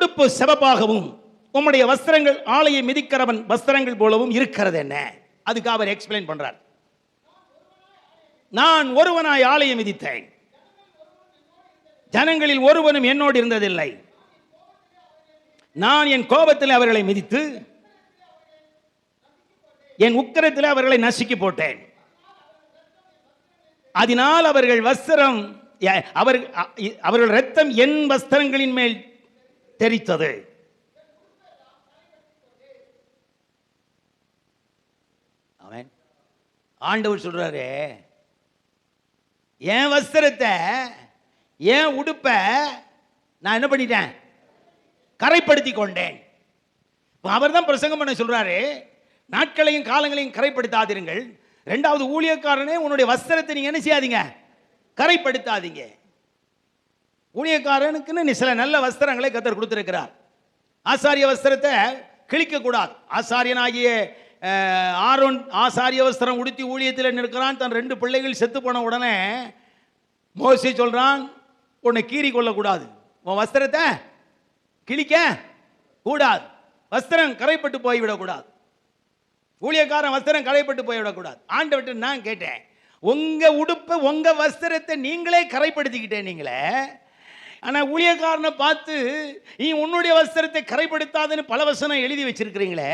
உடுப்பு செவப்பாகவும் உம்முடைய வஸ்திரங்கள் ஆலையை மிதிக்கிறவன் வஸ்திரங்கள் போலவும் இருக்கிறது என்ன? அதுக்கு அவர் எக்ஸ்பிளைன் பண்றார். நான் ஒருவனாய் ஆலையை மிதித்தேன். ஜனங்களில் ஒருவனும் என்னோடு இருந்ததில்லை. நான் என் கோபத்தில் அவர்களை மிதித்து என் உக்கிரத்தில் அவர்களை நசுக்கி போட்டேன். அதனால் அவர்கள் வஸ்திரம் அவர் அவர்கள் ரத்தம் என் வஸ்திரங்களின் மேல் தெரித்தது. அவன் ஆண்டவர் சொல்றாரு என் வஸ்திரத்தை என் உடுப்பை நான் என்ன பண்ணிட்டேன்? கரைப்படுத்தி கொண்டேன். அவர் தான் பிரசங்கம் பண்ண சொல்றாரு நாட்களையும் காலங்களையும் கரைப்படுத்தாதிருங்கள் ரெண்டாவது ஊழியக்காரனே உன்னுடைய வஸ்திரத்தை நீங்க என்ன செய்யாதீங்க? கரைப்படுத்தாதீங்க. ஊழியக்காரனுக்குன்னு நீ சில நல்ல வஸ்திரங்களை கத்தர் கொடுத்துருக்கிறார். ஆசாரிய வஸ்திரத்தை கிழிக்கக்கூடாது. ஆசாரியனாகிய ஆரோன் ஆசாரிய வஸ்திரம் உடுத்தி ஊழியத்தில் நிற்கிறான். தன் ரெண்டு பிள்ளைகள் செத்து போன உடனே மோசி சொல்கிறான் உன்னை கீறி கொள்ளக்கூடாது உன் வஸ்திரத்தை கிழிக்க கூடாது. வஸ்திரம் கரைப்பட்டு போய்விடக்கூடாது. ஊழியக்காரன் வஸ்திரம் கரைப்பட்டு போய்விடக்கூடாது. ஆண்டவர்கிட்ட நான் கேட்டேன் உங்கள் உடுப்பை உங்கள் வஸ்திரத்தை நீங்களே கரைப்படுத்திக்கிட்டேன் நீங்களே ஆனால் ஊழியக்காரனை பார்த்து நீ உன்னுடைய வஸ்திரத்தை கரைப்படுத்தாதுன்னு பல வசனம் எழுதி வச்சிருக்கிறீங்களே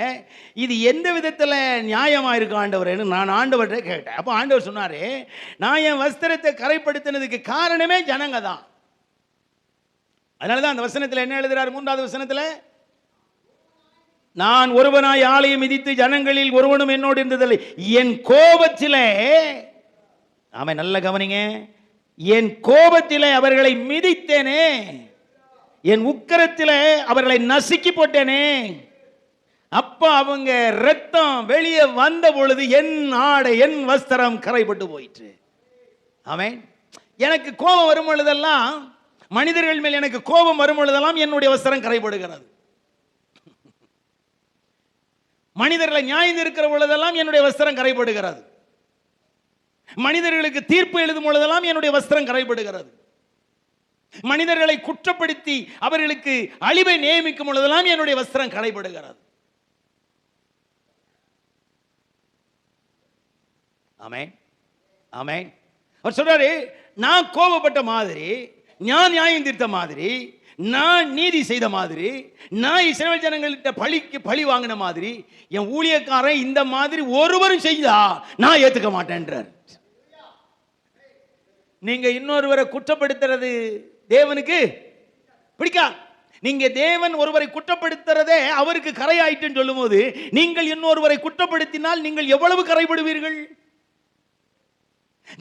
இது எந்த விதத்தில் நியாயமாக இருக்கும் ஆண்டவரேன்னு நான் ஆண்டவர்கிட்ட கேட்டேன். அப்போ ஆண்டவர் சொன்னார் நான் என் வஸ்திரத்தை கரைப்படுத்தினதுக்கு காரணமே ஜனங்க தான். அதனால தான் அந்த வசனத்தில் என்ன எழுதுறார்? மூன்றாவது வசனத்தில் நான் ஒருவனாய் ஆலயம் மிதித்து ஜனங்களில் ஒருவனும் என்னோடு இருந்ததில்லை. என் கோபத்தில் ஆமாம் நல்ல கவனிங்க. என் கோபத்திலே அவர்களை மிதித்தேனே? என் உக்கரத்திலே அவர்களை நசுக்கி போட்டேனே? அப்ப அவங்க ரத்தம் வெளியே வந்த பொழுது என் ஆடை என் வஸ்திரம் கரைப்பட்டு போயிற்று. அவன் எனக்கு கோபம் வரும் பொழுதெல்லாம் மனிதர்கள் மேல் எனக்கு கோபம் வரும் பொழுதெல்லாம் என்னுடைய வஸ்திரம் கரைப்படுகிறது மனிதர்களை நியாயம் இருக்கிற பொழுதெல்லாம் என்னுடைய வஸ்திரம் கரைப்படுகிறது மனிதர்களுக்கு தீர்ப்பு எழுதும் பொழுதெல்லாம் என்னுடைய வஸ்திரம் கரைபடுகிறது. மனிதர்களை குற்றப்படுத்தி அவர்களுக்கு அழிவை நியமிக்கும் பொழுதெல்லாம் என்னுடைய வஸ்திரம் கரைபடுகிறது. ஆமே ஆமே அவர் சொல்றாரு நான் கோபப்பட்ட மாதிரி நான் நியாயம் தீர்த்த மாதிரி நான் நீதி செய்த மாதிரி நான் இஸ்ரவேல் ஜனங்கள்கிட்ட பழிக்கு பழி வாங்கின மாதிரி என் ஊழியக்காரன் இந்த மாதிரி ஒருவரும் செய்தா நான் ஏத்துக்க மாட்டேன்றார். நீங்க இன்னொருவரை குற்றப்படுத்துறது தேவனுக்கு பிடிக்கா? நீங்க தேவன் ஒருவரை குற்றப்படுத்துறதே அவருக்கு கரையாயிட்டுன்னு சொல்லும்போது நீங்கள் இன்னொருவரை குற்றப்படுத்தினால் நீங்கள் எவ்வளவு கரைபடுவீர்கள்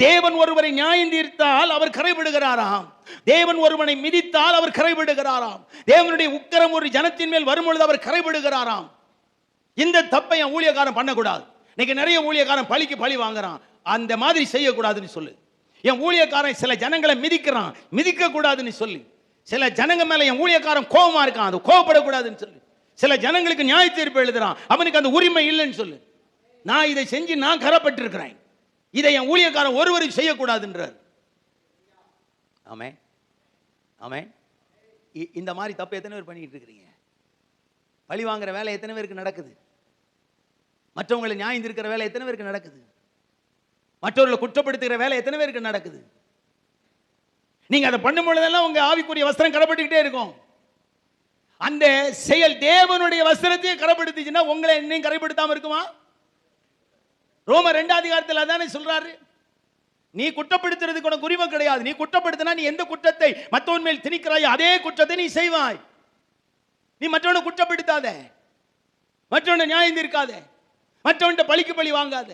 தேவன் ஒருவரை நியாயம் தீர்த்தால் அவர் கரைபடுகிறாராம் தேவன் ஒருவனை மிதித்தால் அவர் கரைபடுகிறாராம் தேவனுடைய உக்கரம் ஒரு ஜனத்தின் மேல் வரும்பொழுது அவர் கரைபடுகிறாராம் இந்த தப்பை என் ஊழியக்காரன் பண்ணக்கூடாது. இன்னைக்கு நிறைய ஊழியக்காரன் பழிக்கு பழி வாங்குறான். அந்த மாதிரி செய்யக்கூடாதுன்னு சொல்லு. என் ஊழியக்காரன் சில ஜனங்களை மிதிக்கிறான். மிதிக்க கூடாதுன்னு சொல்லி. சில ஜனங்க மேல என் ஊழியக்காரன் கோபமா இருக்கான். அது கோபப்படக்கூடாதுன்னு சொல்லி. சில ஜனங்களுக்கு நியாய தீர்ப்பு எழுதுறான். அவனுக்கு அந்த உரிமை இல்லைன்னு சொல்லு. நான் இதை செஞ்சு நான் கரப்பட்டிருக்கிறேன். இதை என் ஊழியக்காரன் ஒருவரும் செய்யக்கூடாதுன்றார். ஆமே ஆமே இ- இந்த மாதிரி தப்பு எத்தனை பேர் பண்ணிக்கிட்டு இருக்கிறீங்க? பழி வாங்குற வேலை எத்தனை பேருக்கு நடக்குது? மற்றவங்களை நியாயம் இருக்கிற வேலை எத்தனை பேருக்கு நடக்குது? மற்றவர்களை குற்றப்படுத்துகிற வேலை எத்தனை பேருக்கு நடக்குது? நீங்க அதை பண்ணும் பொழுதெல்லாம் உங்க ஆவிக்குரிய வஸ்திரம் கடப்பட்டுக்கிட்டே இருக்கும். அந்த செயல் தேவனுடைய வஸ்திரத்தையும் கரப்படுத்துச்சுன்னா உங்களை என்னையும் கரைப்படுத்தாம இருக்குமா? ரோம ரெண்டாம் அதிகாரத்தில் அதானே சொல்றாரு? நீ குற்றப்படுத்துறதுக்கு உனக்கு உரிமை கிடையாது. நீ குற்றப்படுத்தினா நீ எந்த குற்றத்தை மற்றவன் மேல் திணிக்கிறாய் அதே குற்றத்தை நீ செய்வாய். நீ மற்றவனை குற்றப்படுத்தாத. மற்றவனை நியாயம் இருக்காத மற்றவன்கிட்ட பழிக்கு பழி வாங்காத.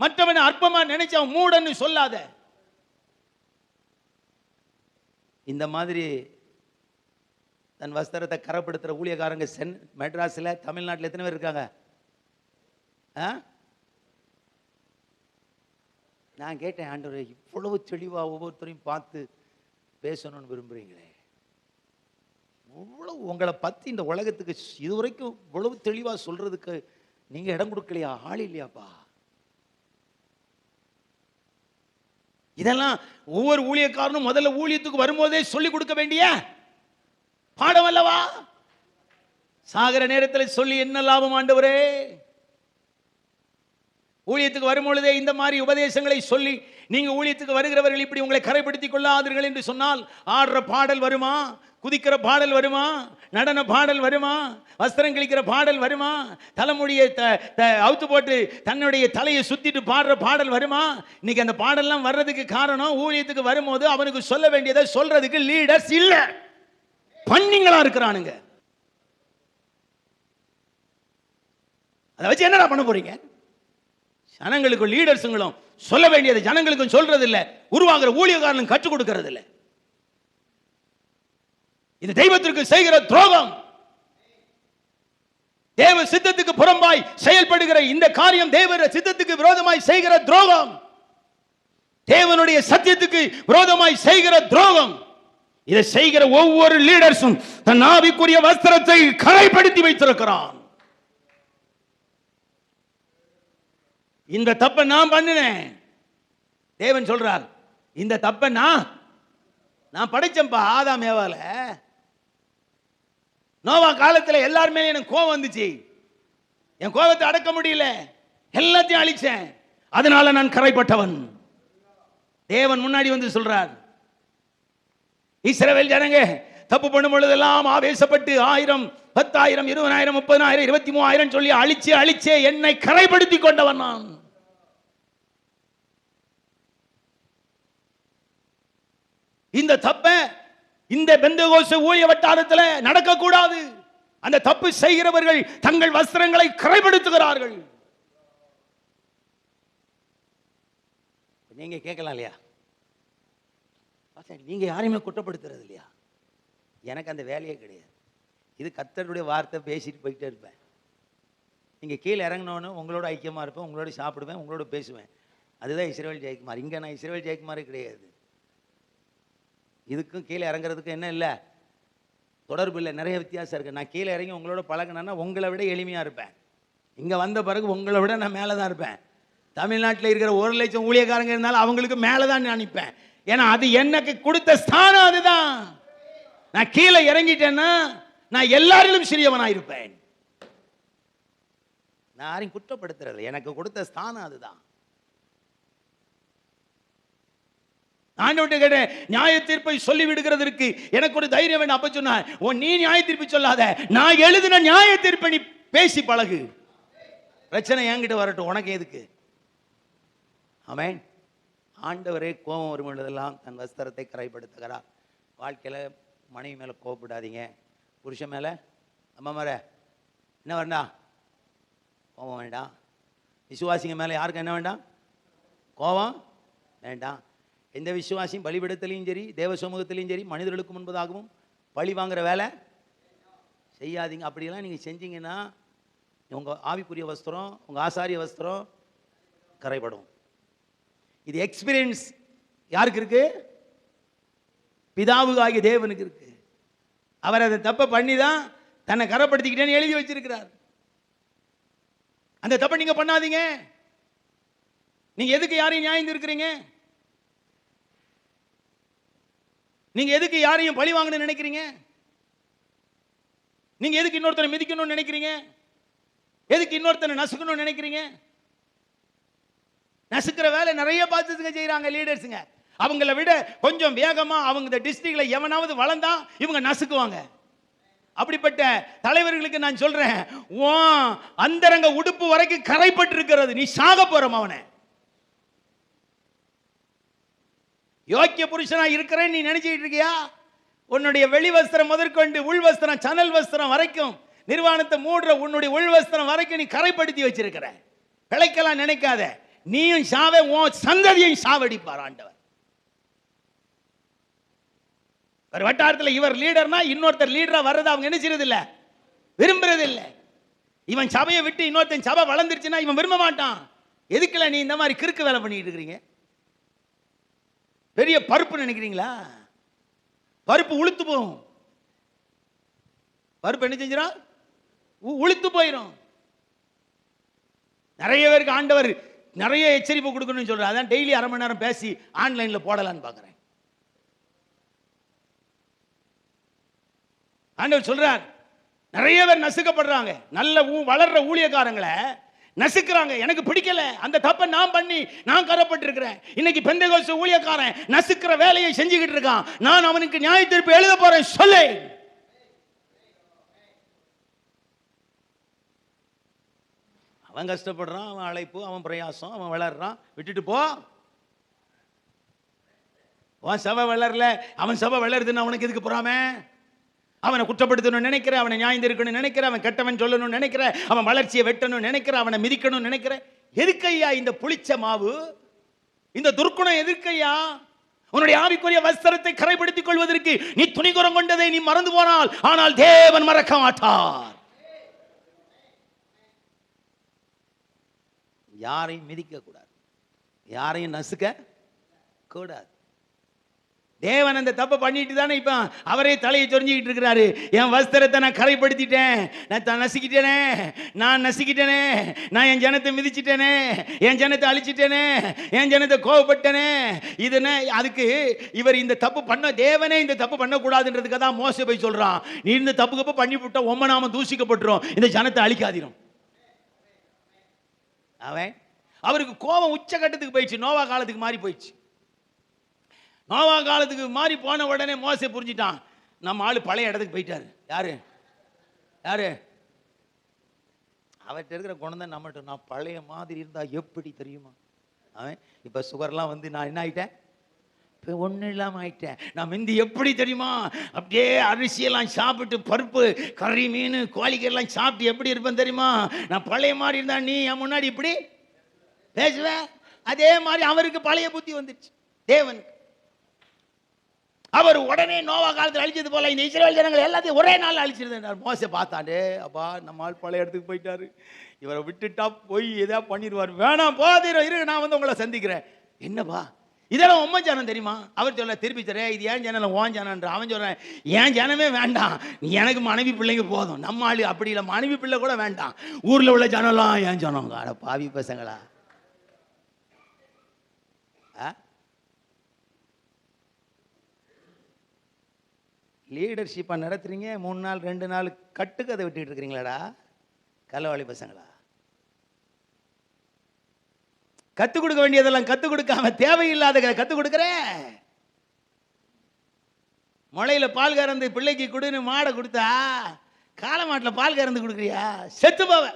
மற்றவனை அற்பமா நினைச்சு அவன் மூடன்னு சொல்லாத. இந்த மாதிரி தன் வஸ்திரத்தை கரப்படுத்துகிற ஊழியக்காரங்க சென் மெட்ராஸில் தமிழ்நாட்டில் எத்தனை பேர் இருக்காங்க? ஆ? நான் கேட்டேன் ஆண்டவரை இவ்வளவு தெளிவாக ஒவ்வொருத்தரையும் பார்த்து பேசணும்னு விரும்புகிறீங்களே இவ்வளவு உங்களை பற்றி இந்த உலகத்துக்கு இதுவரைக்கும் இவ்வளவு தெளிவாக சொல்கிறதுக்கு நீங்கள் இடம் கொடுக்கலையா? ஆள் இல்லையாப்பா? இதெல்லாம் ஒவ்வொரு ஊழியக்காரனும் முதல்ல ஊழியத்துக்கு வரும்போதே சொல்லி கொடுக்க வேண்டிய பாடம் அல்லவா? சாகர நேரத்தில் சொல்லி என்ன லாபம் ஆண்டவரே? ஊழியத்துக்கு வரும்பொழுதே இந்த மாதிரி உபதேசங்களை சொல்லி நீங்கள் ஊழியத்துக்கு வருகிறவர்கள் இப்படி உங்களை கரைப்படுத்திக் கொள்ளாதீர்கள் என்று சொன்னால் ஆடுற பாடல் வருமா? குதிக்கிற பாடல் வருமா? நடன பாடல் வருமா? வஸ்திரம் கிழிக்கிற பாடல் வருமா? தலைமுடியை த- அவுத்து போட்டு தன்னுடைய தலையை சுத்திட்டு பாடுற பாடல் வருமா? இன்னைக்கு அந்த பாடல்லாம் வர்றதுக்கு காரணம் ஊழியத்துக்கு வரும்போது அவனுக்கு சொல்ல வேண்டியதை சொல்றதுக்கு லீடர்ஸ் இல்லை. பண்ணிங்களா இருக்கிறானுங்க. அதை வச்சு என்னடா பண்ண போறீங்க? ஜனங்களுக்கும் லீடர்ஸுங்களும் சொல்ல வேண்டியது ஜனங்களுக்கும் சொல்றது இல்ல உருவாகிற ஊழியக்காரனும் கற்றுக் கொடுக்கறது இல்லை இது தெய்வத்திற்கு செய்கிற துரோகம். தேவ சித்தத்துக்கு புறம்பாய் செயல்படுகிற இந்த காரியம் தேவ சித்தத்துக்கு விரோதமாய் செய்கிற துரோகம். தேவனுடைய சத்தியத்துக்கு விரோதமாய் செய்கிற துரோகம். இதை செய்கிற ஒவ்வொரு லீடர்ஸும் தன் ஆவிக்குரிய வஸ்திரத்தை கரைப்படுத்தி வைத்திருக்கிறான். இந்த தப்பை நான் பண்ணினேன். தேவன் சொல்றார் இந்த தப்பை நான் நான் படைச்சேன்ப்பா ஆதாம் ஏவால. நோவா காலத்தில் எல்லார் எனக்கு கோவம் வந்துச்சு. என் கோபத்தை அடக்க முடியல. எல்லாத்தையும் அழிச்சேன். அதனால நான் கரைப்பட்டவன். தேவன் முன்னாடி வந்து சொல்றார் இஸ்ரவேல் ஜனங்க தப்பு பண்ணும் பொழுதெல்லாம் ஆவேசப்பட்டு ஆயிரம் பத்தாயிரம் இருபதாயிரம் முப்பதாயிரம் இருபத்தி மூவாயிரம் சொல்லி அழிச்சு அழிச்சே என்னை கரைப்படுத்தி கொண்டவன் நான். இந்த தப்ப இந்த பெந்தகோச ஊழிய வட்டாரத்தில் நடக்கக்கூடாது. அந்த தப்பு செய்கிறவர்கள் தங்கள் வஸ்திரங்களை கரைப்படுத்துகிறார்கள். நீங்க கேட்கலாம் இல்லையா? நீங்க யாரையுமே குற்றப்படுத்துறது இல்லையா? எனக்கு அந்த வேலையே கிடையாது. இது கத்தருடைய வார்த்தை பேசிட்டு போயிட்டே இருப்பேன். நீங்கள் கீழே இறங்கினோன்னு உங்களோட ஐக்கியமாக இருப்பேன் உங்களோட சாப்பிடுவேன் உங்களோட பேசுவேன். அதுதான் இஸ்ரேல் ஜெயக்குமார். இங்கே நான் இஸ்ரேல் ஜெயக்குமாரே கிடையாது. இதுக்கும் கீழே இறங்குறதுக்கும் என்ன இல்லை? தொடர்பு இல்லை. நிறைய வித்தியாசம் இருக்குது நான் கீழே இறங்கி உங்களோட பழகினேன்னா உங்களை விட எளிமையாக இருப்பேன். இங்கே வந்த பிறகு உங்களை விட நான் மேலே தான் இருப்பேன். தமிழ்நாட்டில் இருக்கிற ஒரு லட்சம் ஊழியக்காரங்க இருந்தாலும் அவங்களுக்கு மேலே தான் நான் நிற்பேன் ஏன்னா அது எனக்கு கொடுத்த ஸ்தானம் அதுதான். நான் கீழே இறங்கிட்டேன்னா நான் எல்லாரிலும் சிறியவனாக இருப்பேன். நான் யாரையும் குற்றப்படுத்துறது எனக்கு கொடுத்த ஸ்தானம் அதுதான். ஆண்டவர்கிட்ட கேட்டேன் நியாய தீர்ப்பை சொல்லி விடுகிறதற்கு எனக்கு ஒரு தைரியம் வேணும். அப்ப சொன்னார் ஓ நீ நியாய தீர்ப்பு சொல்லாத. நான் எழுதின நியாய தீர்ப்பை நீ பேசி பழகு. பிரச்சனை என்கிட்ட வரட்டும் உனக்கு எதுக்கு? அவன் ஆண்டவரே கோபம் வரும் பொழுதெல்லாம் தன் வஸ்திரத்தை கரைப்படுத்துகிறார். வாழ்க்கையில் மனைவி மேலே கோபப்படாதீங்க. புருஷன் மேலே அம்மா மேலே. என்ன வேண்டாம்? கோபம் வேண்டாம். விசுவாசிங்க மேலே யாருக்கு என்ன வேண்டாம்? கோபம் வேண்டாம். எந்த விசுவாசியும் பலிபிடத்திலையும் சரி தேவ சமூகத்திலையும் சரி மனிதர்களுக்கு முன்பதாகவும் பழி வாங்குகிற வேலை செய்யாதீங்க. அப்படியெல்லாம் நீங்கள் செஞ்சீங்கன்னா உங்கள் ஆவிக்குரிய வஸ்திரம் உங்கள் ஆசாரிய வஸ்திரம் கரைபடும். இது எக்ஸ்பீரியன்ஸ் யாருக்கு இருக்கு? பிதாவுக்கு ஆகிய தேவனுக்கு இருக்கு. அவர் அதை தப்பை பண்ணி தான் தன்னை கரைப்படுத்திக்கிட்டேன்னு எழுதி வச்சிருக்கிறார். அந்த தப்பை நீங்கள் பண்ணாதீங்க. நீங்கள் எதுக்கு யாரையும் நியாயம் இருக்கிறீங்க நீங்க எதுக்கு யாரையும் பழி வாங்கணும்னு நினைக்கிறீங்க? நீங்க எதுக்கு இன்னொருத்தனை மிதிக்கணும்னு நினைக்கிறீங்க? எதுக்கு இன்னொருத்தனை நசுக்கணும்னு நினைக்கிறீங்க? நசுக்கிற வேலை நிறைய பார்த்துங்க செய்கிறாங்க லீடர்ஸுங்க அவங்கள விட கொஞ்சம் வேகமா அவங்க இந்த டிஸ்ட்ரிக்ட்ல எவனாவது வளர்ந்தா இவங்க நசுக்குவாங்க. அப்படிப்பட்ட தலைவர்களுக்கு நான் சொல்றேன் ஓ அந்தரங்க உடுப்பு வரைக்கும் கரைப்பட்டு இருக்கிறது நீ சாக போறோம் அவனை யோக்கிய புருஷனாக இருக்கிறேன்னு நீ நினைச்சிட்டு இருக்கியா? உன்னுடைய வெளி வஸ்திரம் முதற்கொண்டு உள் வஸ்திரம் சனல் வஸ்திரம் வரைக்கும் நிர்வாணத்தை மூடுற உன்னுடைய உள் வஸ்திரம் வரைக்கும் நீ கரைப்படுத்தி வச்சிருக்கிற. பிழைக்கலாம் நினைக்காத. நீயும் சாவே உன் சந்ததியையும் சாவடிப்பார் ஆண்டவர். ஒரு வட்டாரத்தில் இவர் லீடர்னா இன்னொருத்தர் லீடராக வர்றது அவங்க என்ன செய்யறது விரும்புறது இல்லை இவன் சபையை விட்டு இன்னொருத்தன் சபை வளர்ந்துருச்சுன்னா இவன் விரும்ப மாட்டான். எதுக்குல நீ இந்த மாதிரி கிறுக்கு வேலை பண்ணிட்டு இருக்கிறீங்க? பெரிய பருப்பு நினைக்கிறீங்களா? பருப்பு உளுத்து போகும். பருப்பு என்ன செஞ்சிடும் உ- உளுத்து போயிடும் நிறைய பேருக்கு ஆண்டவர் நிறைய எச்சரிப்பு கொடுக்கணும்னு சொல்கிறேன் அதான் டெய்லி அரை மணி நேரம் பேசி ஆன்லைனில் போடலான்னு பார்க்குறேன் ஆண்டவர் சொல்கிறார் நிறைய பேர் நசுக்கப்படுறாங்க. நல்ல ஊ- வளர்ற ஊழியக்காரங்களை நசுக்கிறாங்க. எனக்கு பிடிக்கல. அந்த தப்பை நான் பண்ணி நான் கரப்பட்டிருக்கிறேன். இன்னைக்கு பெந்தகோச ஊழியக்காரன் நசுக்கிற வேலையை செஞ்சுக்கிட்டு இருக்கான். நான் அவனுக்கு நியாய தீர்ப்பு எழுத போறேன். சொல்லு. அவன் கஷ்டப்படுறான் அவன் அழைப்பு அவன் பிரயாசம் அவன் வளர்றான். விட்டுட்டு போ. அவன் சபை வளரல. அவன் சபை வளருதுன்னு அவனுக்கு எதுக்கு போறாம? அவனை குற்றப்படுத்தணும்னு நினைக்கிற அவனை நியாயந்திருக்கணும்னு நினைக்கிற அவன் கெட்டவன் சொல்லணும்னு நினைக்கிற அவன் வளர்ச்சியை வெட்டணும்னு நினைக்கிற அவனை மிதிக்கணும்னு நினைக்கிற. எதுக்கையா இந்த புளிச்ச மாவு? இந்த துர்க்குணம் எதுக்கையா? உன்னுடைய ஆவிக்குரிய வஸ்திரத்தை கரைப்படுத்திக் கொள்வதற்கு நீ துணிகுரம் கொண்டதை நீ மறந்து போனால் ஆனால் தேவன் மறக்க மாட்டார். யாரையும் மிதிக்க கூடாது. யாரையும் நசுக்க கூடாது. தேவன் அந்த தப்பை பண்ணிட்டு தானே இப்போ அவரே தலையை சொரிஞ்சிக்கிட்டு இருக்கிறாரு. என் வஸ்திரத்தை நான் கரைப்படுத்திட்டேன். நான் த- நசுக்கிட்டேனே. நான் நசுக்கிட்டேனே. நான் என் ஜனத்தை மிதிச்சிட்டேனே. என் ஜனத்தை அழிச்சிட்டேனே. என் ஜனத்தை கோவப்பட்டேனே. இதுன்னு அதுக்கு இவர் இந்த தப்பு பண்ண தேவனே இந்த தப்பு பண்ணக்கூடாதுன்றதுக்காக தான் மோச போய் சொல்கிறான் நீ இந்த தப்பு கப்பு பண்ணி விட்டா உம்ம நாம தூசிக்கப்பட்டுரும். இந்த ஜனத்தை அழிக்காதிரும். அவன் அவருக்கு கோபம் உச்சகட்டத்துக்கு போயிடுச்சு. நோவா காலத்துக்கு மாறி போயிடுச்சு. நோவா காலத்துக்கு மாறி போன உடனே மோசை புரிஞ்சிட்டான். நம்ம ஆள் பழைய இடத்துக்கு போயிட்டாரு. யாரு? யாரு? அவர்கிட்ட இருக்கிற குணம் தான் நம்மகிட்ட. நான் பழைய மாதிரி இருந்தா எப்படி தெரியுமா? அவன் இப்போ சுகர்லாம் வந்து நான் என்ன ஆயிட்டேன்? இப்போ ஒன்றும் இல்லாமல் ஆயிட்டேன். நான் முந்தி எப்படி தெரியுமா? அப்படியே அரிசியெல்லாம் சாப்பிட்டு பருப்பு கறி மீன் கோழிக்கெல்லாம் சாப்பிட்டு எப்படி இருப்பேன் தெரியுமா? நான் பழைய மாதிரி இருந்தா நீ என் முன்னாடி இப்படி பேசுவேன் அதே மாதிரி அவருக்கு பழைய புத்தி வந்துடுச்சு தேவனுக்கு. அவர் உடனே நோவா காலத்தில் அழிச்சது போல இந்த இஸ்ரேல் ஜனங்கள் எல்லாத்தையும் ஒரே நாள் அழிச்சிருந்தார் மோச பார்த்தாண்டே அப்பா நம்ம ஆள் பழைய இடத்துக்கு போயிட்டாரு. இவரை விட்டுட்டா போய் எதா பண்ணிடுவார். வேணாம் போதிரும் இரு நான் வந்து உங்களை சந்திக்கிறேன். என்னப்பா? இதெல்லாம் உம்மன் ஜனம் தெரியுமா? அவர் சொல்ல திருப்பி தரேன் இது ஏன் ஜனம் ஓன் ஜனன்ற அவன் சொல்றேன் ஏன் ஜனமே வேண்டாம். நீ எனக்கு மனைவி பிள்ளைங்க போதும். நம்ம ஆளு அப்படி இல்லை. மனைவி பிள்ளை கூட வேண்டாம். ஊரில் உள்ள ஜனம்லாம் ஏன் ஜனம் அட பாவி பசங்களா. ஆ? லீடர்ஷிப்பாக நடத்துறீங்க மூணு நாள் ரெண்டு நாள் கட்டுக்கதை விட்டுட்டு இருக்கிறீங்களாடா? கலவாளி பசங்களா? கற்றுக் கொடுக்க வேண்டியதெல்லாம் கற்றுக் கொடுக்காம தேவையில்லாத கற்றுக் கொடுக்குறேன். முளையில் பால் கறந்து பிள்ளைக்கு கொடுன்னு மாடை கொடுத்தா காளை மாட்டில் பால் கறந்து கொடுக்குறியா? செத்து போவ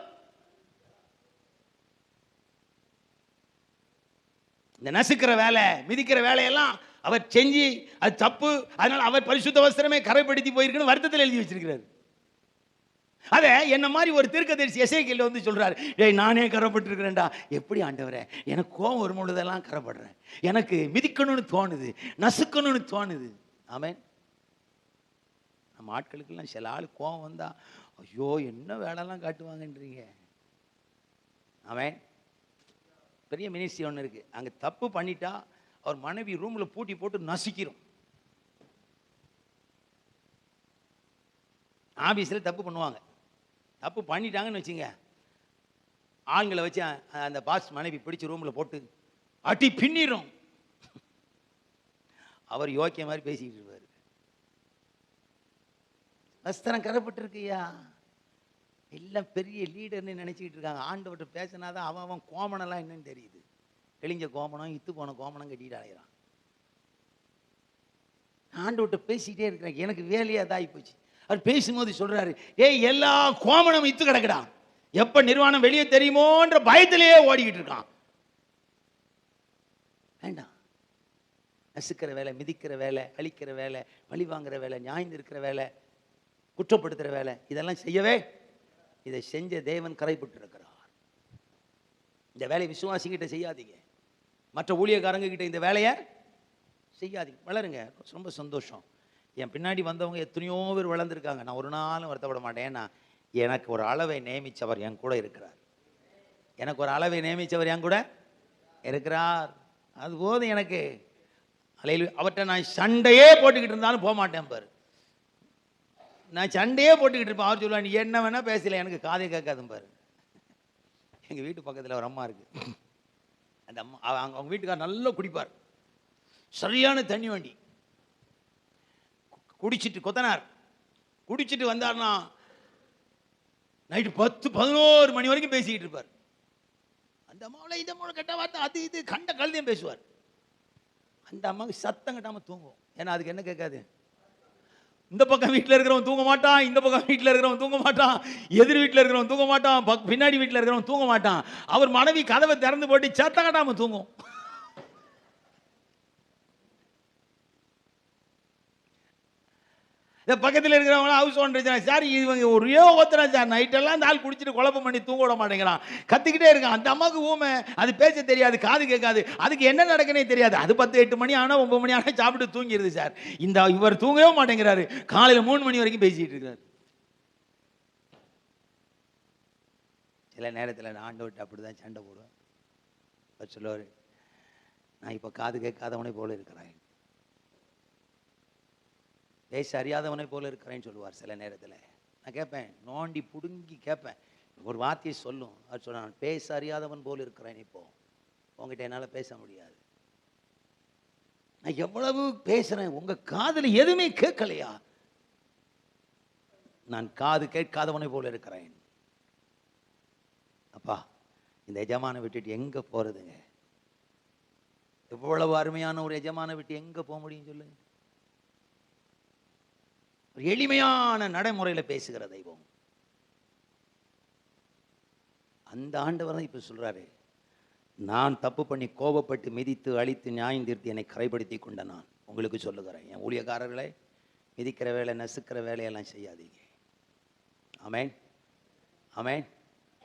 இந்த நசுக்கிற வேலை மிதிக்கிற வேலையெல்லாம் அவர் செஞ்சு அது தப்பு அதனால் அவர் பரிசுத்த வஸ்திரமே கரைப்படுத்தி போயிருக்குன்னு வருத்தத்தில் எழுதி வச்சிருக்கிறார். அதை என்ன மாதிரி ஒரு தீர்க்கதரிசி எசைக்கையில் வந்து சொல்கிறார் டேய் நானே கரைப்பட்டிருக்கிறேன்டா. எப்படி ஆண்டவரே? எனக்கு கோவம் வரும் பொழுதெல்லாம் கரப்படுறேன். எனக்கு மிதிக்கணும்னு தோணுது நசுக்கணும்னு தோணுது. ஆமேன். நம்ம ஆட்களுக்கெல்லாம் சில ஆள் கோவம் வந்தால் ஐயோ என்ன வேலைலாம் காட்டுவாங்கன்றீங்க? ஆமேன். பெரிய மினிஸ்ட்ரி ஒன்று இருக்குது அங்கே தப்பு பண்ணிட்டா அவர் மனைவி ரூமில் பூட்டி போட்டு நசுக்கிறோம் ஆஃபீஸில் தப்பு பண்ணுவாங்க. தப்பு பண்ணிட்டாங்கன்னு வச்சுங்க. ஆண்களை வச்சு அந்த பாஸ் மனைவி பிடிச்சி ரூமில் போட்டு அட்டி பின்னிடும் அவர் யோக்கிய மாதிரி பேசிக்கிட்டு இருப்பார். வஸ்திரம் கரப்பட்டிருக்குயா எல்லாம் பெரிய லீடர்னு நினச்சிக்கிட்டு இருக்காங்க. ஆண்டவர்கிட்ட பேசினாதான் அவன் அவன் கோமனெல்லாம் என்னன்னு தெரியுது. கிழிஞ்ச கோமணம் இத்து போன கோமணம் கட்டிட்டு அலைகிறான் விட்டு பேசிக்கிட்டே இருக்கிறேன். எனக்கு வேலையே அதாகி போச்சு. அவர் பேசும்போது சொல்றாரு ஏய் எல்லா கோமணம் இத்து கிடக்குடா எப்ப நிர்வாணம் வெளியே தெரியுமோன்ற பயத்திலேயே ஓடிக்கிட்டு இருக்கான். வேண்டாம். நசுக்கிற வேலை மிதிக்கிற வேலை அழிக்கிற வேலை பழி வாங்குற வேலை நியாயம் இருக்கிற வேலை குற்றப்படுத்துகிற வேலை இதெல்லாம் செய்யவே இதை செஞ்ச தேவன் கரைப்பட்டு இருக்கிறார் இந்த வேலையை விசுவாசிங்கிட்ட செய்யாதீங்க. மற்ற ஊழியக்காரங்க கிட்ட இந்த வேலையை செய்யாதீங்க. வளருங்க. ரொம்ப சந்தோஷம். என் பின்னாடி வந்தவங்க எத்தனையோ பேர் வளர்ந்துருக்காங்க. நான் ஒரு நாளும் வருத்தப்பட மாட்டேன். ஏன்னா எனக்கு ஒரு அளவை நியமித்தவர் என் கூட இருக்கிறார். எனக்கு ஒரு அளவை நியமித்தவர் என் கூட இருக்கிறார். அது போதும் எனக்கு. அலையில் அவர்கிட்ட நான் சண்டையே போட்டுக்கிட்டு இருந்தாலும் போக மாட்டேன் பாரு. நான் சண்டையே போட்டுக்கிட்டு இருப்பேன். அவர் சொல்லுவார் நீ என்ன வேணால் பேசல எனக்கு காதே கேட்காதும் பாரு. எங்கள் வீட்டு பக்கத்தில் ஒரு அம்மா இருக்குது அந்த அம்மா அவ- அவங்க அவங்க வீட்டுக்கார் நல்லா குடிப்பார். சரியான தண்ணி வண்டி. குடிச்சிட்டு கொத்தனார். குடிச்சிட்டு வந்தார்னா நைட்டு பத்து பதினோரு மணி வரைக்கும் பேசிக்கிட்டு இருப்பார். அந்த அம்மாவில் இந்த அம்மாவில் கெட்ட வார்த்தை அது இது கண்ட கழுதையும் பேசுவார். அந்த அம்மாவுக்கு சத்தம் கட்டாமல் தூங்கும் ஏன்னா அதுக்கு என்ன கேட்காது? இந்த பக்கம் வீட்டில் இருக்கிறவன் தூங்க மாட்டான் இந்த பக்கம் வீட்டில் இருக்கிறவன் தூங்க மாட்டான் எதிர் வீட்டில் இருக்கிறவன் தூங்க மாட்டான் பக் பின்னாடி வீட்டில் இருக்கிறவன் தூங்க மாட்டான். அவர் மனைவி கதவை திறந்து போட்டு சத்தம் கட்டாமல் தூங்கும். இந்த பக்கத்தில் இருக்கிறவங்க ஹவுஸ் ஓனர் சார் இவங்க ஒரே ஒருத்தனா சார். நைட்டெல்லாம் இந்த ஆள் குடிச்சிட்டு குழப்பம் பண்ணி தூங்க விட மாட்டேங்கிறான். கத்திக்கிட்டே இருக்கான். அந்த அம்மாவுக்கு ஊமை. அது பேச தெரியாது காது கேட்காது. அதுக்கு என்ன நடக்குனே தெரியாது. அது பத்து எட்டு மணி ஆனால் ஒன்பது மணி ஆனால் சாப்பிட்டு தூங்கிடுது சார். இந்த இவர் தூங்கவே மாட்டேங்கிறாரு. காலையில் மூணு மணி வரைக்கும் பேசிட்டு இருக்கிறார் சில நேரத்தில் நான் ஆண்டவர்கிட்ட அப்படி தான் சண்டை போடுவேன். சொல்லுவார் நான் இப்போ காது கேட்காதவனே போல இருக்கிறேன் பேசி அறியாதவனை போல இருக்கிறேன்னு சொல்லுவார் சில நேரத்தில். நான் கேட்பேன் நோண்டி பிடுங்கி கேட்பேன் ஒரு வார்த்தையை சொல்லும். அவர் சொன்னான் பேச அறியாதவன் போல இருக்கிறேன் இப்போ உங்ககிட்ட என்னால் பேச முடியாது. நான் எவ்வளவு பேசுறேன் உங்க காதுல எதுவுமே கேட்கலையா? நான் காது கேட்காதவனை போல இருக்கிறேன். அப்பா இந்த எஜமானை விட்டுட்டு எங்க போறதுங்க? எவ்வளவு அருமையான ஒரு எஜமானை விட்டு எங்க போக முடியும் சொல்லுங்க ஒரு எளிமையான நடைமுறையில் பேசுகிற தெய்வம். அந்த ஆண்டவர் தான் இப்போ சொல்கிறாரு நான் தப்பு பண்ணி கோபப்பட்டு மிதித்து அழித்து நியாயம் தீர்த்து என்னை கரைப்படுத்தி கொண்ட நான். உங்களுக்கு சொல்லுகிறேன். என் ஊழியக்காரர்களை மிதிக்கிற வேலை நசுக்கிற வேலையெல்லாம் செய்யாதீங்க. ஆமேன். ஆமேன்.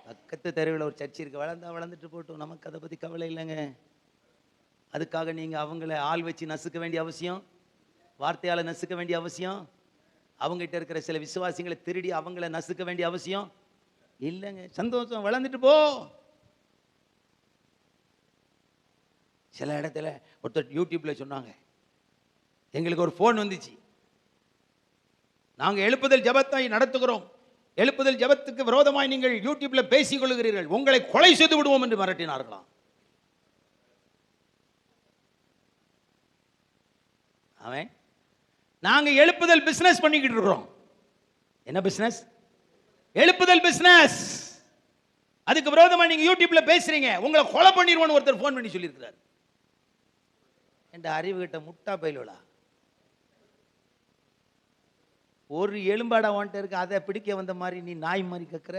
பக்கத்து தெருவில் ஒரு சர்ச்சு இருக்குது வளர்ந்தா வளர்ந்துட்டு போட்டோம். நமக்கு அதை பற்றி கவலை இல்லைங்க. அதுக்காக நீங்கள் அவங்கள ஆள் வச்சு நசுக்க வேண்டிய அவசியம் வார்த்தையால் நசுக்க வேண்டிய அவசியம் அவங்ககிட்ட இருக்கிற சில விசுவாசிகளை திருடி அவங்கள நசுக்க வேண்டிய அவசியம் இல்லைங்க. சந்தோஷம். வளர்ந்துட்டு போ. சில இடத்துல ஒருத்தர் யூடியூப்பில் சொன்னாங்க. எங்களுக்கு ஒரு ஃபோன் வந்துச்சு. நாங்கள் எழுப்புதல் ஜபத்தை நடத்துகிறோம். எழுப்புதல் ஜெபத்துக்கு விரோதமாய் நீங்கள் யூடியூப்பில் பேசிக் கொள்கிறீர்கள். உங்களை கொலை செய்து விடுவோம் என்று மிரட்டினார்களாம். அவன் நாங்கள் எழுப்புதல் பிஸ்னஸ் பண்ணிக்கிட்டு இருக்கிறோம். என்ன பிஸ்னஸ் எழுப்புதல் பிஸ்னஸ் அதுக்கு விரோதமாக நீங்கள் யூடியூப்ல பேசுகிறீங்க உங்களை கொலை பண்ணிடுவோன்னு ஒருத்தர் ஃபோன் பண்ணி சொல்லியிருக்கிறார். என்ற அறிவு கிட்ட முட்டா பயிலுலா ஒரு எலும்பாடா உன்ட்ட இருக்கு அதை பிடிக்க வந்த மாதிரி நீ நாய் மாதிரி கேட்குற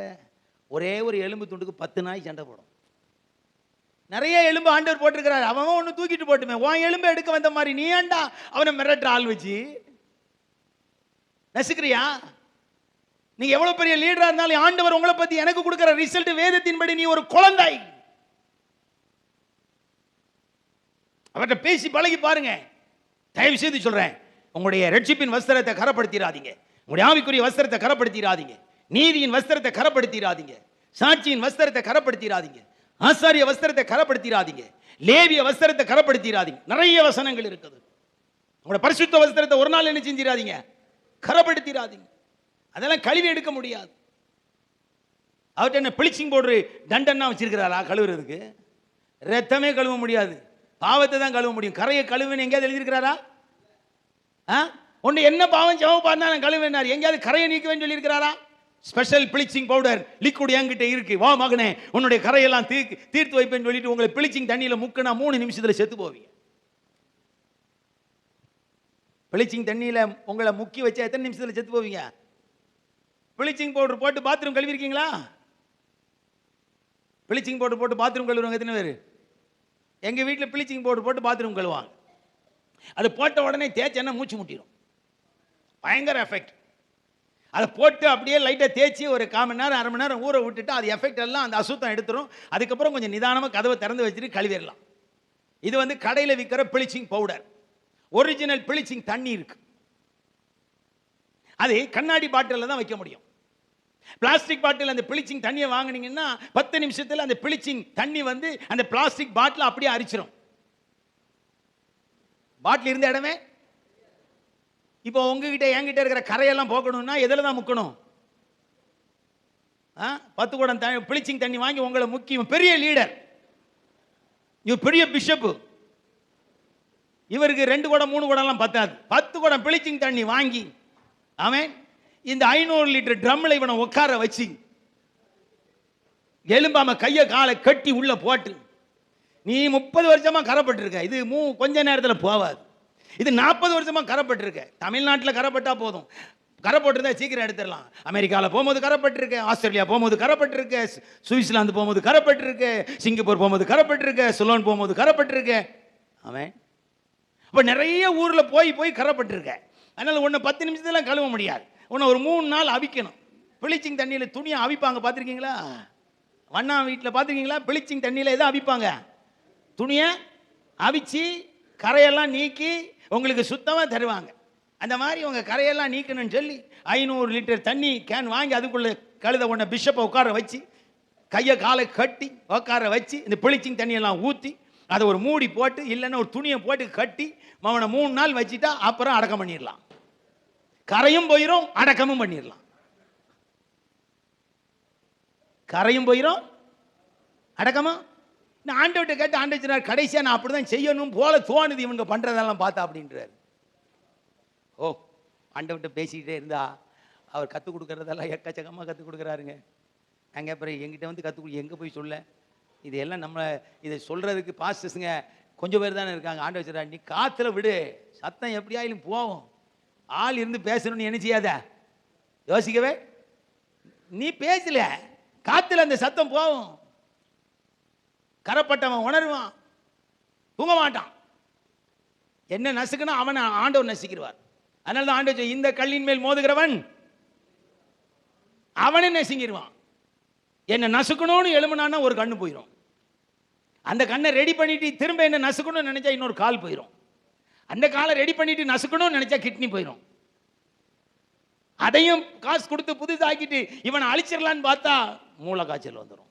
ஒரே ஒரு எலும்பு துண்டுக்கு பத்து நாய் சண்டை போடும். நிறைய எலும்பு ஆண்டவர் போட்டிருக்கிறார். அவன் ஒன்று தூக்கிட்டு போட்டுமே. உன் எலும்பை எடுக்க வந்த மாதிரி நீ ஏன்டா அவனை மிரட்டுற ஆள் வச்சு? நசுக்கிறியா நீங்க எவ்வளவு பெரிய லீடரா இருந்தாலும் ஆண்டவர் உங்களை பத்தி எனக்கு கொடுக்கிற ரிசல்ட் வேதத்தின்படி நீ ஒரு குழந்தை. அவர்கிட்ட பேசி பழகி பாருங்க. தயவு செய்து சொல்றேன். உங்களுடைய ரட்சிப்பின் வஸ்திரத்தை கரப்படுத்திடாதீங்க. உங்களுடைய ஆவிக்குரிய வஸ்திரத்தை கரப்படுத்திடாதீங்க. நீதியின் வஸ்திரத்தை கரப்படுத்திடாதீங்க. சாட்சியின் வஸ்திரத்தை கரப்படுத்திடாதீங்க. ஆசாரிய வஸ்திரத்தை கரப்படுத்திடாதீங்க. லேவிய வஸ்திரத்தை கரப்படுத்திடாதீங்க. நிறைய வசனங்கள் இருக்குது. உங்களோட பரிசுத்த வஸ்திரத்தை ஒரு நாள் என்ன செஞ்சிடாதீங்க? கரப்படுத்திடாதீங்க அதெல்லாம் கழுவி எடுக்க முடியாது. அவர்கிட்ட என்ன பிளிச்சிங் போடுற தண்டன்னா வச்சிருக்கிறாரா கழுவுறதுக்கு? ரத்தமே கழுவ முடியாது. பாவத்தை தான் கழுவ முடியும். கரையை கழுவுன்னு எங்கேயாவது எழுதியிருக்கிறாரா? ஆ? ஒன்று என்ன பாவம் ஜெபம் பார்த்தா நான் கழுவினார். எங்கேயாவது கரையை நீக்குவேன்னு சொல்லியிருக்கிறாரா? ஸ்பெஷல் பிளிச்சிங் பவுடர் லிக்விட் என்கிட்ட இருக்கு. வா மகனே உன்னுடைய கரையெல்லாம் தீர்க்கு தீர்த்து வைப்பேன்னு சொல்லிட்டு உங்களை பிளிச்சிங் தண்ணியில் முக்கினா மூணு நிமிஷத்தில் செத்து போவீங்க. பிளீச்சிங் தண்ணியில் உங்களை முக்கி வச்சா எத்தனை நிமிஷத்தில் செத்து போவீங்க? பிளீச்சிங் பவுடர் போட்டு பாத்ரூம் கழுவிருக்கீங்களா? பிளீச்சிங் பவுடர் போட்டு பாத்ரூம் கழுவுறவங்க எத்தனை பேர்? எங்கள் வீட்டில் பிளீச்சிங் பவுடர் போட்டு பாத்ரூம் கழுவாங்க. அது போட்ட உடனே தேய்ச்சேன்னா மூச்சு முட்டிடும் பயங்கர எஃபெக்ட் அதை போட்டு அப்படியே லைட்டாக தேய்ச்சி ஒரு கால் மணி நேரம் அரை மணி நேரம் ஊற விட்டுட்டு அது எஃபெக்ட் எல்லாம் அந்த அசுத்தம் எடுத்துரும். அதுக்கப்புறம் கொஞ்சம் நிதானமாக கதவை திறந்து வச்சுட்டு கழுவிடலாம். இது வந்து கடையில் விற்கிற பிளீச்சிங் பவுடர் ஒரிஜினல் பிளிச்சிங் தண்ணி இருக்கு. அது கண்ணாடி பாட்டிலில் தான் வைக்க முடியும். பிளாஸ்டிக் பாட்டில் அந்த பிளிச்சிங் தண்ணியை வாங்குனீங்கன்னா பத்து நிமிஷத்தில் அந்த பிளிச்சிங் தண்ணி வந்து அந்த பிளாஸ்டிக் பாட்டில் அப்படியே அரிச்சிரும். பாட்டில் இருந்த இடமே? இப்போ உங்ககிட்ட என்கிட்ட இருக்கிற கரையெல்லாம் போக்கணும்னா எதில் தான் முக்கணும்? ஆ? பத்து குடம் த பிளிச்சிங் தண்ணி வாங்கி உங்களை முக்கியம். பெரிய லீடர் இவர் பெரிய பிஷப்பு இவருக்கு ரெண்டு குடம் மூணு குடம்லாம் பத்தாது. பத்து குடம் பிளிச்சிங் தண்ணி வாங்கி அவன் இந்த ஐநூறு லிட்டர் ட்ரம்மில் இவனை உட்கார வச்சு எலும்பாம கையை காலை கட்டி உள்ள போட்டு நீ முப்பது வருஷமா கரப்பட்டிருக்க. இது மூ கொஞ்ச நேரத்தில் போவாது. இது நாற்பது வருஷமா கரப்பட்டிருக்க. தமிழ்நாட்டில் கரப்பட்டா போதும். கரை போட்டிருந்தா சீக்கிரம் எடுத்துடலாம். அமெரிக்காவில் போகும்போது கரப்பட்டிருக்க ஆஸ்திரேலியா போகும்போது கரப்பட்டிருக்க சுவிட்சர்லாந்து போகும்போது கரப்பட்டிருக்க சிங்கப்பூர் போகும்போது கரப்பட்டிருக்க சுலோன் போகும்போது கரப்பட்டிருக்க. அவன் அப்போ நிறைய ஊரில் போய் போய் கரப்பட்டிருக்க. அதனால் ஒன்று பத்து நிமிஷத்துலாம் கழுவ முடியாது. உன்னை ஒரு மூணு நாள் அவிக்கணும். பிளிச்சிங் தண்ணியில் துணியை அவிப்பாங்க பார்த்துருக்கீங்களா? வண்ணா வீட்டில் பார்த்துருக்கீங்களா? பிளிச்சிங் தண்ணியில் எதை அவிப்பாங்க. துணியை அவிச்சு கரையெல்லாம் நீக்கி உங்களுக்கு சுத்தமாக தருவாங்க. அந்த மாதிரி உங்கள் கரையெல்லாம் நீக்கணும்னு சொல்லி ஐநூறு லிட்டர் தண்ணி கேன் வாங்கி அதுக்குள்ளே கழுத உன்னை பிஷப்பை உட்கார வச்சு கையை காலை கட்டி உட்கார வச்சு இந்த பிளிச்சிங் தண்ணியெல்லாம் ஊற்றி அதை ஒரு மூடி போட்டு இல்லைன்னா ஒரு துணியை போட்டு கட்டி அவனை மூணு நாள் வச்சுட்டா அப்புறம் அடக்கம் பண்ணிடலாம். கரையும் போயிடும் அடக்கமும் பண்ணிடலாம். கரையும் போயிடும் அடக்கமா? நான் ஆண்டவர்கிட்ட கேட்டு ஆண்டவச்சினார் கடைசியாக நான் அப்படி தான் செய்யணும் போல தோணுது இவங்க பண்றதெல்லாம் பார்த்தா அப்படின்றாரு. ஓ ஆண்டவர்கிட்ட பேசிக்கிட்டே இருந்தா அவர் கற்றுக் கொடுக்கறதெல்லாம் எக்கச்சக்கமாக கற்றுக் கொடுக்குறாருங்க. நாங்கள் அப்புறம் எங்கிட்ட வந்து கற்றுக் எங்கே போய் சொல்ல? இது எல்லாம் நம்ம இதை சொல்கிறதுக்கு பாஸ்டர்ஸுங்க கொஞ்சம் பேர் தானே இருக்காங்க. ஆண்டு சொல்கிறார் நீ காற்றுல விடு. சத்தம் எப்படியாயிலும் போவோம் ஆள் இருந்து பேசணும்னு என்ன செய்யாத? யோசிக்கவே? நீ பேசல. காற்றுல அந்த சத்தம் போகும். கரப்பட்டவன் உணருவான். தூங்க மாட்டான். என்ன நசுக்கணும் அவனை ஆண்டவர் நசுக்கிடுவார். அதனால தான் ஆண்டு இந்த கல்லின் மேல் மோதுகிறவன் அவனே நசுங்கிடுவான். என்ன நசுக்கணும்னு எழுமுனான்னா ஒரு கண்ணு போயிடும் அந்த கண்ணை ரெடி பண்ணிட்டு திரும்ப என்ன நசுக்கணும்னு நினைச்சா இன்னொரு கால் போயிடும் அந்த காலை ரெடி பண்ணிட்டு நசுக்கணும்னு நினைச்சா கிட்னி போயிடும் அதையும் காசு கொடுத்து புதுசாக்கிட்டு இவனை அழிச்சிடலான்னு பார்த்தா மூளை காய்ச்சல் வந்துடும்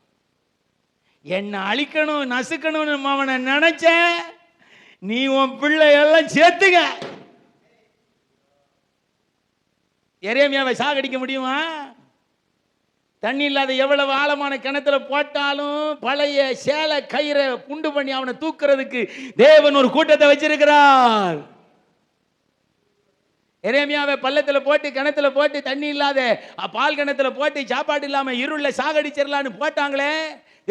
என்னை அழிக்கணும் நசுக்கணும்னு அவனை நினைச்ச நீ உன் பிள்ளை எல்லாம் சேர்த்துக்க. எரேமியாவை சாகடிக்க முடியுமா? தண்ணி இல்லாத எவ்வளவு ஆழமான கிணத்துல போட்டாலும் பழைய சேலை கயிறை புண்டு பண்ணி அவனை தூக்குறதுக்கு தேவன் ஒரு கூட்டத்தை வச்சிருக்கிறார். எரேமியாவை பள்ளத்தில் போட்டு கிணத்துல போட்டு தண்ணி இல்லாத பால் கிணத்துல போட்டு சாப்பாடு இல்லாமல் இருள சாகடிச்சிடலான்னு போட்டாங்களே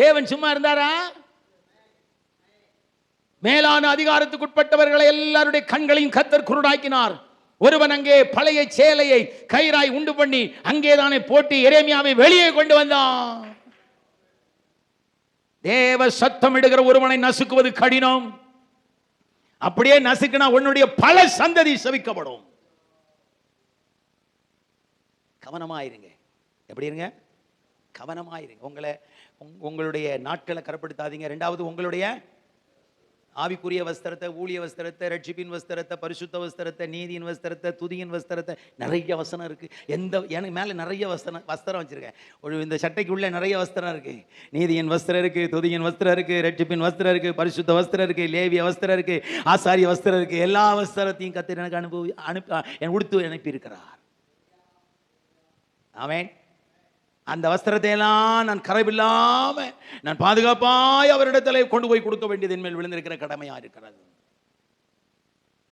தேவன் சும்மா இருந்தாரா? மேலான அதிகாரத்துக்குட்பட்டவர்களை எல்லாருடைய கண்களையும் கத்தர் குருடாக்கினார். ஒருவன் அங்கே பழைய சேலையை கயிறாய் உண்டு பண்ணி அங்கேதானே போட்டு எரேமியாவை வெளியே கொண்டு வந்தான். தேவ சத்தம் இடுகிற ஒருவனை நசுக்குவது கடினம். அப்படியே நசுக்குனா உன்னுடைய பல சந்ததி செவிக்கப்படும். கவனமாயிருங்க. எப்படி இருங்க? கவனமாயிருங்க. உங்களை உங்களுடைய நாட்களை கரப்படுத்தாதீங்க. ரெண்டாவது உங்களுடைய ஆவிக்குரிய வஸ்திரத்தை ஊழிய வஸ்திரத்தை ரட்சிப்பின் வஸ்திரத்தை பரிசுத்த வஸ்திரத்தை நீதியின் வஸ்திரத்தை துதியின் வஸ்திரத்தை நிறைய வசனம் இருக்குது எந்த எனக்கு மேலே நிறைய வஸ்திரம் வஸ்திரம் வச்சுருக்கேன். ஒரு இந்த சட்டைக்குள்ளே நிறைய வஸ்திரம் இருக்குது நீதியின் வஸ்திரம் இருக்குது துதியின் வஸ்திரம் இருக்குது ரட்சிப்பின் வஸ்திரம் இருக்குது பரிசுத்த வஸ்திரம் இருக்குது லேவிய வஸ்திரம் இருக்குது ஆசாரிய வஸ்திரம் இருக்குது எல்லா வஸ்திரத்தையும் கத்திர எனக்கு அனுபவி அனுப்பி என் உடுத்து அனுப்பியிருக்கிறார். அவன் அந்த வஸ்திரத்தை எல்லாம் நான் கரைவில்லாமல் நான் பாதுகாப்பாய் அவரிடத்தில் கொண்டு போய் கொடுக்க வேண்டியது என்மேல் விழுந்திருக்கிற கடமையாக இருக்கிறது.